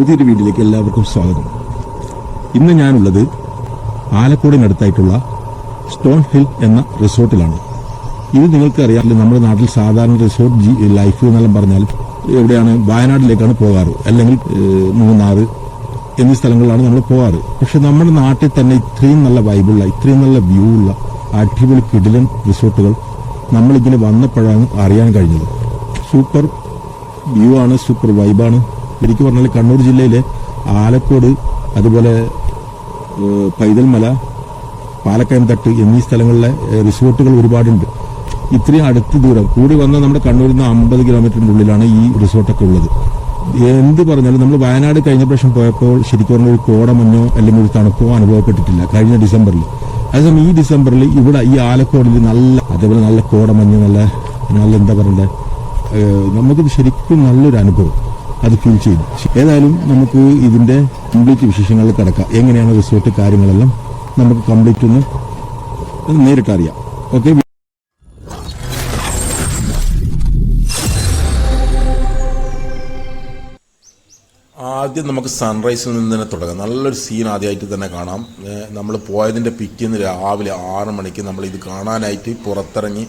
പുതിയൊരു വീട്ടിലേക്ക് എല്ലാവർക്കും സ്വാഗതം. ഇന്ന് ഞാനുള്ളത് ആലക്കോടിനടുത്തായിട്ടുള്ള സ്റ്റോൺ ഹിൽ എന്ന റിസോർട്ടിലാണ്. ഇത് നിങ്ങൾക്ക് അറിയാമല്ലോ നമ്മുടെ നാട്ടിൽ സാധാരണ റിസോർട്ട് ലൈഫ് എന്നെല്ലാം പറഞ്ഞാൽ എവിടെയാണ് വയനാട്ടിലേക്കാണ് പോകാറ് അല്ലെങ്കിൽ മൂന്നാർ എന്നീ സ്ഥലങ്ങളിലാണ് നമ്മൾ പോകാറ്. പക്ഷെ നമ്മുടെ നാട്ടിൽ തന്നെ ഇത്രയും നല്ല വൈബുള്ള ഇത്രയും നല്ല വ്യൂ ഉള്ള അടിപൊളി കിടിലൻ റിസോർട്ടുകൾ നമ്മളിങ്ങനെ വന്നപ്പോഴാണ് അറിയാൻ കഴിഞ്ഞത്. സൂപ്പർ വ്യൂ ആണ് സൂപ്പർ വൈബാണ്. ശരിക്കും പറഞ്ഞാൽ കണ്ണൂർ ജില്ലയിലെ ആലക്കോട് അതുപോലെ പൈതൽമല പാലക്കയം തട്ട് എന്നീ സ്ഥലങ്ങളിലെ റിസോർട്ടുകൾ ഒരുപാടുണ്ട്. ഇത്രയും അടുത്ത് ദൂരം കൂടി വന്ന നമ്മുടെ കണ്ണൂരിൽ നിന്ന് അമ്പത് കിലോമീറ്ററിന്റെ ഉള്ളിലാണ് ഈ റിസോർട്ടൊക്കെ ഉള്ളത്. എന്ത് പറഞ്ഞാലും നമ്മൾ വയനാട് കഴിഞ്ഞ പ്രാവശ്യം പോയപ്പോൾ ശരിക്കും പറഞ്ഞ ഒരു കോടമഞ്ഞോ അല്ലെങ്കിൽ ഒരു തണുപ്പോ അനുഭവപ്പെട്ടിട്ടില്ല കഴിഞ്ഞ ഡിസംബറിൽ അതേസമയം ഈ ഡിസംബറിൽ ഇവിടെ ഈ ആലക്കോടിൽ നല്ല അതേപോലെ നല്ല കോടമഞ്ഞ് നല്ല നല്ല എന്താ പറയണ്ടേ? നമുക്ക് ശരിക്കും നല്ലൊരു അനുഭവം. അത് ഫിൽ ചെയ്തു ഏതായാലും നമുക്ക് ഇതിന്റെ കംപ്ലീറ്റ് വിശേഷങ്ങളിൽ കിടക്കാം. എങ്ങനെയാണ് റിസോർട്ട് കാര്യങ്ങളെല്ലാം നമുക്ക് കംപ്ലീറ്റ് ഒന്ന് നേരിട്ടറിയാം. ഓക്കെ ആദ്യം നമുക്ക് സൺറൈസിൽ നിന്ന് തന്നെ തുടങ്ങാം. നല്ലൊരു സീൻ ആദ്യമായിട്ട് തന്നെ കാണാം. നമ്മൾ പോയതിന്റെ പിറ്റേന്ന് രാവിലെ ആറ് മണിക്ക് നമ്മൾ ഇത് കാണാനായിട്ട് പുറത്തിറങ്ങി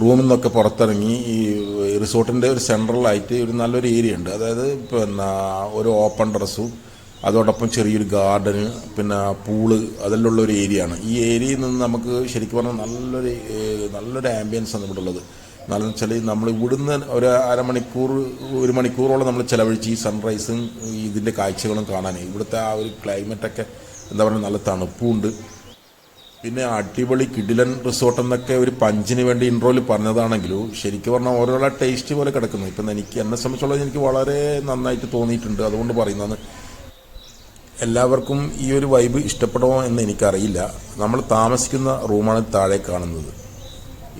റൂമിൽ നിന്നൊക്കെ പുറത്തിറങ്ങി ഈ റിസോർട്ടിന്റെ ഒരു സെൻട്രലായിട്ട് ഒരു നല്ലൊരു ഏരിയ ഉണ്ട്. അതായത് പിന്നെ ഒരു ഓപ്പൺ ഡ്രസ്സും അതോടൊപ്പം ചെറിയൊരു ഗാർഡന് പിന്നെ പൂൾ അതെല്ലാം ഉള്ള ഒരു ഏരിയ ആണ് ഈ ഏരിയയിൽ നിന്ന് നമുക്ക് ശരിക്കും പറഞ്ഞാൽ നല്ലൊരു നല്ലൊരു ആംബിയൻസ് ആണ് ഇവിടെ ഉള്ളത് എന്നാലും വെച്ചാൽ നമ്മൾ ഇവിടുന്ന് ഒരു അരമണിക്കൂർ ഒരു മണിക്കൂറോളം നമ്മൾ ചിലവഴിച്ച് ഈ സൺറൈസും ഇതിന്റെ കാഴ്ചകളും കാണാൻ ഇവിടുത്തെ ആ ഒരു ക്ലൈമറ്റൊക്കെ എന്താ പറയുക നല്ല തണുപ്പുണ്ട്. പിന്നെ അടിപൊളി കിഡിലൻ റിസോർട്ട് എന്നൊക്കെ ഒരു പഞ്ചിന് വേണ്ടി ഇൻട്രോയിൽ പറഞ്ഞതാണെങ്കിലും ശരിക്കും പറഞ്ഞാൽ ഓരോരോ ടേസ്റ്റ് പോലെ കിടക്കുന്നു. ഇപ്പം എനിക്ക് എന്നെ സംബന്ധിച്ചുള്ളത് എനിക്ക് വളരെ നന്നായിട്ട് തോന്നിയിട്ടുണ്ട്. അതുകൊണ്ട് പറയുന്നതാണ് എല്ലാവർക്കും ഈ ഒരു വൈബ് ഇഷ്ടപ്പെടുമോ എന്ന് എനിക്കറിയില്ല. നമ്മൾ താമസിക്കുന്ന റൂമാണ് താഴെ കാണുന്നത്.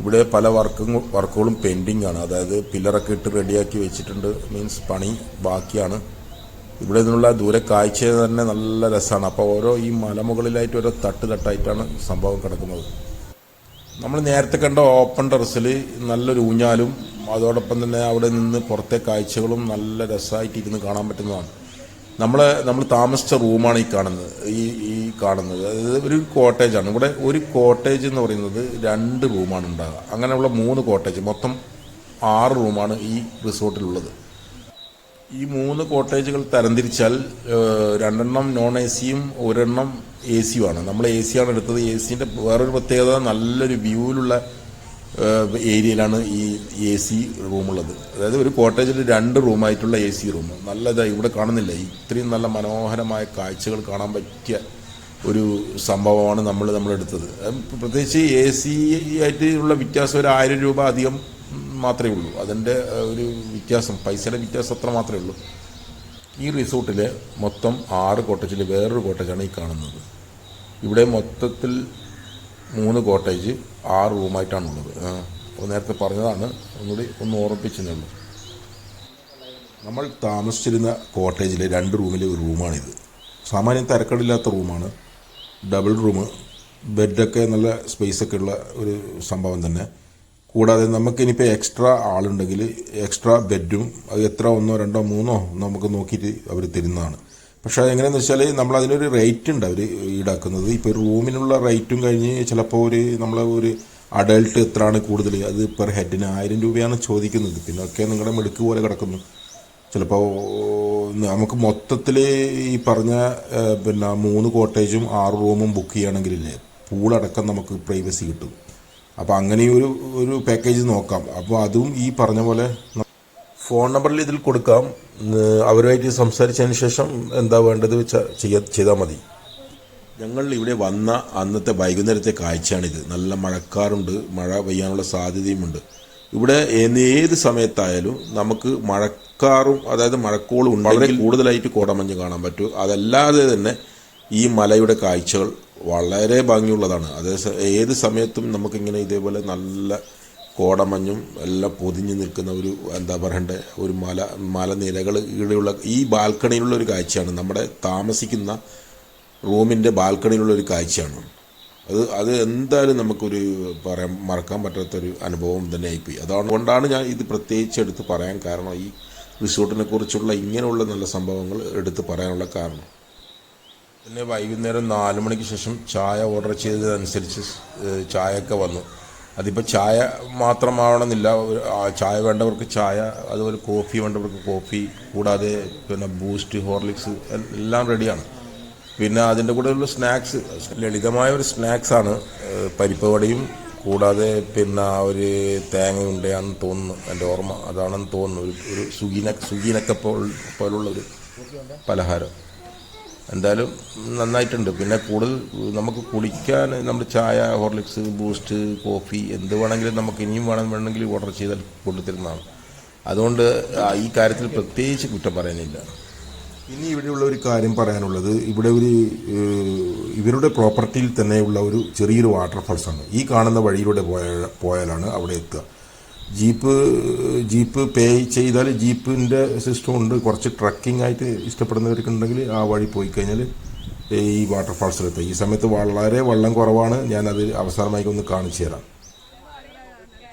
ഇവിടെ പല വർക്കും വർക്കുകളും പെൻഡിങ് ആണ്. അതായത് പില്ലറൊക്കെ ഇട്ട് റെഡിയാക്കി വെച്ചിട്ടുണ്ട്. മീൻസ് പണി ബാക്കിയാണ്. ഇവിടെ നിന്നുള്ള ദൂരെ കാഴ്ച തന്നെ നല്ല രസമാണ്. അപ്പോൾ ഓരോ ഈ മലമുകളിലായിട്ട് ഓരോ തട്ട് തട്ടായിട്ടാണ് സംഭവം കിടക്കുന്നത്. നമ്മൾ നേരത്തെ കണ്ട ഓപ്പൺ ടെറസിൽ നല്ലൊരു ഊഞ്ഞാലും അതോടൊപ്പം തന്നെ അവിടെ നിന്ന് പുറത്തെ കാഴ്ചകളും നല്ല രസമായിട്ട് ഇരുന്ന് കാണാൻ പറ്റുന്നതാണ്. നമ്മൾ നമ്മൾ താമസിച്ച റൂമാണ് ഈ കാണുന്നത് ഈ ഈ കാണുന്നത്. അതായത് ഒരു കോട്ടേജാണ്. ഇവിടെ ഒരു കോട്ടേജ് എന്ന് പറയുന്നത് രണ്ട് റൂമാണ് ഉണ്ടാകുക അങ്ങനെയുള്ള മൂന്ന് കോട്ടേജ്. മൊത്തം ആറ് റൂമാണ് ഈ റിസോർട്ടിലുള്ളത്. ഈ മൂന്ന് കോട്ടേജുകൾ തരംതിരിച്ചാൽ രണ്ടെണ്ണം നോൺ എ സിയും ഒരെണ്ണം എ സിയുമാണ് നമ്മൾ എ സിയാണ് എടുത്തത്. എ സിന്റെ വേറൊരു പ്രത്യേകത നല്ലൊരു വ്യൂവിലുള്ള ഏരിയയിലാണ് ഈ എ സി റൂമുള്ളത് അതായത് ഒരു കോട്ടേജിൽ രണ്ട് റൂമായിട്ടുള്ള എ സി റൂം നല്ലതായി ഇവിടെ കാണുന്നില്ല. ഇത്രയും നല്ല മനോഹരമായ കാഴ്ചകൾ കാണാൻ പറ്റിയ ഒരു സംഭവമാണ് നമ്മൾ ഏഹ്, പ്രത്യേകിച്ച് എ സി ആയിട്ട് ഉള്ള വ്യത്യാസം ഒരു ആയിരം രൂപ അധികം മാത്രമേ ഉള്ളൂ. അതിന്റെ ഒരു വ്യത്യാസം പൈസയുടെ വ്യത്യാസം അത്ര മാത്രമേ ഉള്ളൂ. ഈ റിസോർട്ടിൽ മൊത്തം ആറ് കോട്ടേജിൽ വേറൊരു കോട്ടേജാണ് ഈ കാണുന്നത്. ഇവിടെ മൊത്തത്തിൽ മൂന്ന് കോട്ടേജ് ആറ് റൂമായിട്ടാണുള്ളത്. അപ്പോൾ നേരത്തെ പറഞ്ഞതാണ്. ഒന്നുകൂടി ഒന്ന് ഓർമ്മിപ്പിച്ചതേ നമ്മൾ താമസിച്ചിരുന്ന കോട്ടേജിലെ രണ്ട് റൂമിലെ ഒരു റൂമാണിത്. സാമാന്യം തിരക്കടില്ലാത്ത റൂമാണ്. ഡബിൾ റൂം ബെഡൊക്കെ നല്ല സ്പേസൊക്കെ ഉള്ള ഒരു സംഭവം തന്നെ. കൂടാതെ നമുക്കിനിപ്പോൾ എക്സ്ട്രാ ആളുണ്ടെങ്കിൽ എക്സ്ട്രാ ബെഡും അത് എത്ര ഒന്നോ രണ്ടോ മൂന്നോ നമുക്ക് നോക്കിയിട്ട് അവർ തരുന്നതാണ്. പക്ഷേ എങ്ങനെയാണെന്ന് വെച്ചാൽ നമ്മൾ അതിനൊരു റേറ്റ് ഉണ്ട് അവർ ഈടാക്കുന്നത്. ഇപ്പോൾ റൂമിനുള്ള റേറ്റും കഴിഞ്ഞ് ചിലപ്പോൾ ഒരു നമ്മൾ ഒരു അഡൾട്ട് എത്രയാണ് കൂടുതൽ അത് പെർ ഹെഡിന് ആയിരം രൂപയാണ് ചോദിക്കുന്നത്. പിന്നെ ഒക്കെ നിങ്ങളുടെ മെടുക്ക് പോലെ കിടക്കുന്നു. ചിലപ്പോൾ നമുക്ക് മൊത്തത്തിൽ ഈ പറഞ്ഞ പിന്നെ മൂന്ന് കോട്ടേജും ആറ് റൂമും ബുക്ക് ചെയ്യണമെങ്കിലില്ലേ പൂളടക്കം നമുക്ക് പ്രൈവസി കിട്ടും. അപ്പോൾ അങ്ങനെ ഒരു ഒരു പാക്കേജ് നോക്കാം. അപ്പോൾ അതും ഈ പറഞ്ഞ പോലെ ഫോൺ നമ്പറിൽ ഇതിൽ കൊടുക്കാം. അവരുമായിട്ട് സംസാരിച്ചതിന് ശേഷം എന്താ വേണ്ടത് വെച്ചാൽ ചെയ്യാ ചെയ്താൽ മതി. ഞങ്ങൾ ഇവിടെ വന്ന അന്നത്തെ വൈകുന്നേരത്തെ കാഴ്ചയാണിത്. നല്ല മഴക്കാറുണ്ട് മഴ പെയ്യാനുള്ള സാധ്യതയുമുണ്ട്. ഇവിടെ ഏത് സമയത്തായാലും നമുക്ക് മഴക്കാറും അതായത് മഴക്കോളും ഉണ്ടെങ്കിൽ വളരെ കൂടുതലായിട്ട് കോടമഞ്ഞ് കാണാൻ പറ്റും. അതല്ലാതെ തന്നെ ഈ മലയുടെ കാഴ്ചകൾ വളരെ ഭംഗിയുള്ളതാണ്. അതേ ഏത് സമയത്തും നമുക്കിങ്ങനെ ഇതേപോലെ നല്ല കോടമഞ്ഞും എല്ലാം പൊതിഞ്ഞു നിൽക്കുന്ന ഒരു എന്താ പറയണ്ടേ ഒരു മല മലനിരകൾ ഇവിടെയുള്ള ഈ ബാൽക്കണിയിലുള്ള ഒരു കാഴ്ചയാണ്. നമ്മുടെ താമസിക്കുന്ന റൂമിന്റെ ബാൽക്കണിയിലുള്ള ഒരു കാഴ്ചയാണ്. അത് അത് എന്തായാലും നമുക്കൊരു പറയാൻ മറക്കാൻ പറ്റാത്തൊരു അനുഭവം തന്നെ ആയിപ്പോയി. അതുകൊണ്ടാണ് ഞാൻ ഇത് പ്രത്യേകിച്ച് എടുത്ത് പറയാൻ കാരണം ഈ റിസോർട്ടിനെ കുറിച്ചുള്ള ഇങ്ങനെയുള്ള നല്ല സംഭവങ്ങൾ എടുത്ത് പറയാനുള്ള കാരണം. പിന്നെ വൈകുന്നേരം നാല് മണിക്ക് ശേഷം ചായ ഓർഡർ ചെയ്തതനുസരിച്ച് ചായയൊക്കെ വന്നു. അതിപ്പോൾ ചായ മാത്രമാവണമെന്നില്ല. ചായ വേണ്ടവർക്ക് ചായ അതുപോലെ കോഫി വേണ്ടവർക്ക് കോഫി കൂടാതെ പിന്നെ ബൂസ്റ്റ് ഹോർലിക്സ് എല്ലാം റെഡിയാണ്. പിന്നെ അതിന്റെ കൂടെയുള്ള സ്നാക്സ് ലളിതമായ ഒരു സ്നാക്സാണ് പരിപ്പ് വടയും കൂടാതെ പിന്നെ ഒരു തേങ്ങ ഉണ്ടയാണെന്ന് തോന്നുന്നു എന്റെ ഓർമ്മ. അതാണെന്ന് തോന്നുന്നു ഒരു സുഗീന സുഗീനക്കെ പോലുള്ള ഒരു പലഹാരം. എന്തായാലും നന്നായിട്ടുണ്ട്. പിന്നെ കൂടുതൽ നമുക്ക് കുളിക്കാൻ നമ്മൾ ചായ ഹോർലിക്സ് ബൂസ്റ്റ് കോഫി എന്ത് വേണമെങ്കിലും നമുക്ക് ഇനിയും വേണം വേണമെങ്കിൽ ഓർഡർ ചെയ്താൽ കൊണ്ടുതരുന്നതാണ്. അതുകൊണ്ട് ഈ കാര്യത്തിൽ പ്രത്യേകിച്ച് കുറ്റം പറയാനില്ല. ഇനി ഇവിടെയുള്ള ഒരു കാര്യം പറയാനുള്ളത് ഇവിടെ ഒരു ഇവരുടെ പ്രോപ്പർട്ടിയിൽ തന്നെയുള്ള ഒരു ചെറിയൊരു വാട്ടർഫാൾസ് ആണ്. ഈ കാണുന്ന വഴിയിലൂടെ പോയ പോയാലാണ് അവിടെ എത്തുക. ജീപ്പ് ജീപ്പ് പേ ചെയ്താൽ ജീപ്പിന്റെ സിസ്റ്റം ഉണ്ട്. കുറച്ച് ട്രക്കിംഗ് ആയിട്ട് ഇഷ്ടപ്പെടുന്നവർക്ക് ഉണ്ടെങ്കിൽ ആ വഴി പോയി കഴിഞ്ഞാൽ ഈ വാട്ടർഫാൾസിലെത്തും ഈ സമയത്ത് വളരെ വെള്ളം കുറവാണ്. ഞാനത് അവസാനമായി ഒന്ന് കാണിച്ചു തരാം.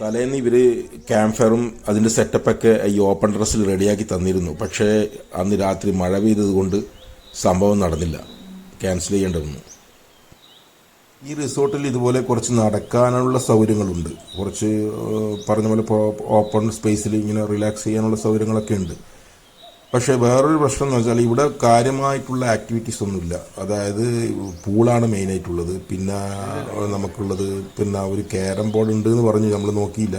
തലേന്ന് ഇവർ ക്യാമ്പ് ഫയറും അതിന്റെ സെറ്റപ്പൊക്കെ ഈ ഓപ്പൺ ഡ്രസ്സിൽ റെഡിയാക്കി തന്നിരുന്നു. പക്ഷേ അന്ന് രാത്രി മഴ പെയ്തത് കൊണ്ട് സംഭവം നടന്നില്ല. ക്യാൻസൽ ചെയ്യേണ്ടി വന്നു. ഈ റിസോർട്ടിൽ ഇതുപോലെ കുറച്ച് നടക്കാനുള്ള സൗകര്യങ്ങളുണ്ട്. കുറച്ച് പറഞ്ഞ പോലെ ഓപ്പൺ സ്പേസിൽ ഇങ്ങനെ റിലാക്സ് ചെയ്യാനുള്ള സൗകര്യങ്ങളൊക്കെ ഉണ്ട്. പക്ഷേ വേറൊരു പ്രശ്നം എന്ന് വെച്ചാൽ ഇവിടെ കാര്യമായിട്ടുള്ള ആക്ടിവിറ്റീസ് ഒന്നുമില്ല അതായത് പൂളാണ് മെയിനായിട്ടുള്ളത് പിന്നെ നമുക്കുള്ളത് പിന്നെ ഒരു ക്യാരം ബോർഡ് ഉണ്ട് എന്ന് പറഞ്ഞ് നമ്മൾ നോക്കിയില്ല.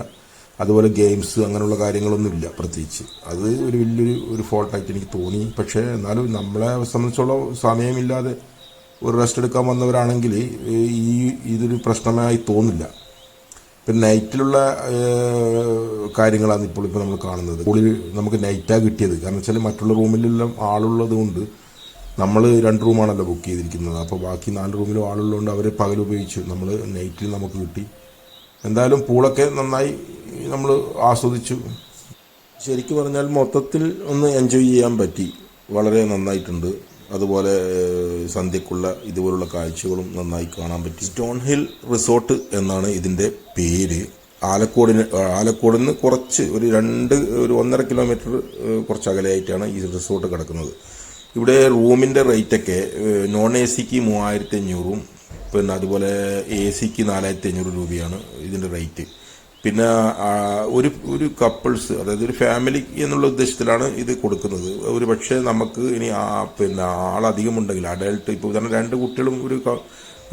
അതുപോലെ ഗെയിംസ് അങ്ങനെയുള്ള കാര്യങ്ങളൊന്നുമില്ല പ്രത്യേകിച്ച്. അത് ഒരു വലിയൊരു ഒരു ഫോൾട്ടായിട്ട് എനിക്ക് തോന്നി. പക്ഷേ എന്നാലും നമ്മളെ സംബന്ധിച്ചോളം സമയമില്ലാതെ ഒരു റെസ്റ്റ് എടുക്കാൻ വന്നവരാണെങ്കിൽ ഈ ഇതൊരു പ്രശ്നമായി തോന്നില്ല. പിന്നെ നൈറ്റിലുള്ള കാര്യങ്ങളാണ് ഇപ്പോൾ ഇപ്പോൾ നമ്മൾ കാണുന്നത്. ഉള്ളിൽ നമുക്ക് നൈറ്റാണ് കിട്ടിയത്. കാരണം വെച്ചാൽ മറ്റുള്ള റൂമിലെല്ലാം ആളുള്ളത് കൊണ്ട് നമ്മൾ രണ്ട് റൂമാണല്ലോ ബുക്ക് ചെയ്തിരിക്കുന്നത്. അപ്പോൾ ബാക്കി നാല് റൂമിലും ആളുള്ളതുകൊണ്ട് അവരെ പകൽ ഉപയോഗിച്ചു നമ്മൾ നൈറ്റിൽ നമുക്ക് കിട്ടി. എന്തായാലും പൂളൊക്കെ നന്നായി നമ്മൾ ആസ്വദിച്ചു. ശരിക്കും പറഞ്ഞാൽ മൊത്തത്തിൽ ഒന്ന് എൻജോയ് ചെയ്യാൻ പറ്റി. വളരെ നന്നായിട്ടുണ്ട്. അതുപോലെ സന്ധ്യക്കുള്ള ഇതുപോലുള്ള കാഴ്ചകളും നന്നായി കാണാൻ പറ്റി. സ്റ്റോൺ ഹിൽ റിസോർട്ട് എന്നാണ് ഇതിന്റെ പേര്. ആലക്കോടിന് ആലക്കോടിൽ നിന്ന് കുറച്ച് ഒരു രണ്ട് ഒരു ഒന്നര കിലോമീറ്റർ കുറച്ച് അകലെയായിട്ടാണ് ഈ റിസോർട്ട് കിടക്കുന്നത്. ഇവിടെ റൂമിന്റെ റേറ്റൊക്കെ നോൺ എ സിക്ക് മൂവായിരത്തി അഞ്ഞൂറും പിന്നെ അതുപോലെ എ സിക്ക് നാലായിരത്തി അഞ്ഞൂറ് രൂപയാണ് ഇതിന്റെ റേറ്റ്. പിന്നെ ഒരു ഒരു കപ്പിൾസ് അതായത് ഒരു ഫാമിലി എന്നുള്ള ഉദ്ദേശത്തിലാണ് ഇത് കൊടുക്കുന്നത്. ഒരു പക്ഷേ നമുക്ക് ഇനി ആ പിന്നെ ആളധികം ഉണ്ടെങ്കിൽ അഡൽട്ട് ഇപ്പോൾ ഉദാഹരണം രണ്ട് കുട്ടികളും ഒരു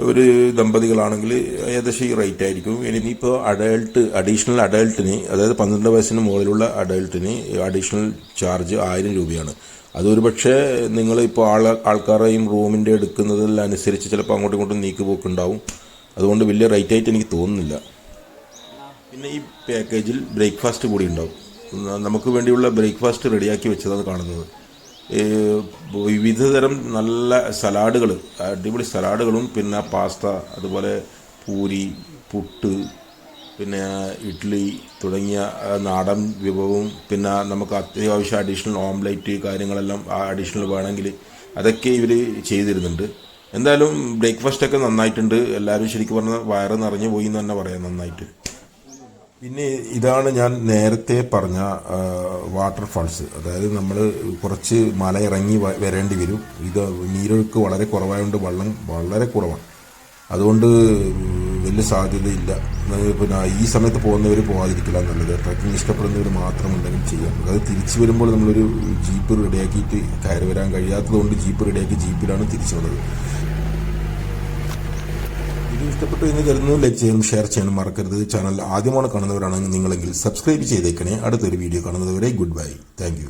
ഒരു ദമ്പതികളാണെങ്കിൽ ഏകദേശം ഈ റേറ്റ് ആയിരിക്കും. ഇനിയിപ്പോൾ അഡൽട്ട് അഡീഷണൽ അഡൽട്ടിന് അതായത് പന്ത്രണ്ട് വയസ്സിന് മുകളിലുള്ള അഡൽട്ടിന് അഡീഷണൽ ചാർജ് ആയിരം രൂപയാണ്. അതൊരു പക്ഷേ നിങ്ങൾ ഇപ്പോൾ ആൾ ആൾക്കാരെയും റൂമിന്റെ എടുക്കുന്നതിനനുസരിച്ച് ചിലപ്പോൾ അങ്ങോട്ടും ഇങ്ങോട്ടും നീക്കുപോക്കുണ്ടാവും. അതുകൊണ്ട് വലിയ റേറ്റ് ആയിട്ട് എനിക്ക് തോന്നുന്നില്ല. പിന്നെ ഈ പാക്കേജിൽ ബ്രേക്ക്ഫാസ്റ്റ് കൂടി ഉണ്ടാവും. നമുക്ക് വേണ്ടിയുള്ള ബ്രേക്ക്ഫാസ്റ്റ് റെഡിയാക്കി വെച്ചതാണ് കാണുന്നത്. വിവിധതരം നല്ല സലാഡുകൾ അടിപൊളി സലാഡുകളും പിന്നെ പാസ്ത അതുപോലെ പൂരി പുട്ട് പിന്നെ ഇഡ്ഡലി തുടങ്ങിയ നാടൻ വിഭവവും പിന്നെ നമുക്ക് അത്യാവശ്യം അഡീഷണൽ ഓംലൈറ്റ് കാര്യങ്ങളെല്ലാം അഡീഷണൽ വേണമെങ്കിൽ അതൊക്കെ ഇവർ ചെയ്തിരുന്നുണ്ട്. എന്തായാലും ബ്രേക്ക്ഫാസ്റ്റൊക്കെ നന്നായിട്ടുണ്ട്. എല്ലാവരും ശരിക്കും പറഞ്ഞാൽ വയറ് നിറഞ്ഞു പോയി എന്ന് തന്നെ പറയാം നന്നായിട്ട്. പിന്നെ ഇതാണ് ഞാൻ നേരത്തെ പറഞ്ഞ വാട്ടർഫാൾസ് അതായത് നമ്മൾ കുറച്ച് മല ഇറങ്ങി വരേണ്ടി വരും. ഇത് നീരൊഴുക്ക് വളരെ കുറവായതുകൊണ്ട് വെള്ളം വളരെ കുറവാണ് അതുകൊണ്ട് വലിയ സാധ്യതയില്ല. പിന്നെ ഈ സമയത്ത് പോകുന്നവർ പോകാതിരിക്കില്ല നല്ലത്. ട്രക്കിംഗ് ഇഷ്ടപ്പെടുന്നവർ മാത്രം ഉണ്ടെങ്കിൽ ചെയ്യാം. അത് തിരിച്ചു വരുമ്പോൾ നമ്മളൊരു ജീപ്പ് റെഡിയാക്കിയിട്ട് കയറി വരാൻ കഴിയാത്തതുകൊണ്ട് ജീപ്പ് റെഡിയാക്കി ജീപ്പിലാണ് തിരിച്ചു വന്നത്. ഇഷ്ടപ്പെട്ടു എന്ന് കരുതുന്നു. ലൈക്ക് ചെയ്യാനും ഷെയർ ചെയ്യാനും മറക്കരുത്. ചാനൽ ആദ്യമാണ് കാണുന്നവരാണെങ്കിൽ നിങ്ങളെങ്കിൽ സബ്സ്ക്രൈബ് ചെയ്തേക്കണേ. അടുത്തൊരു വീഡിയോ കാണുന്നതുവരെ ഗുഡ് ബൈ താങ്ക്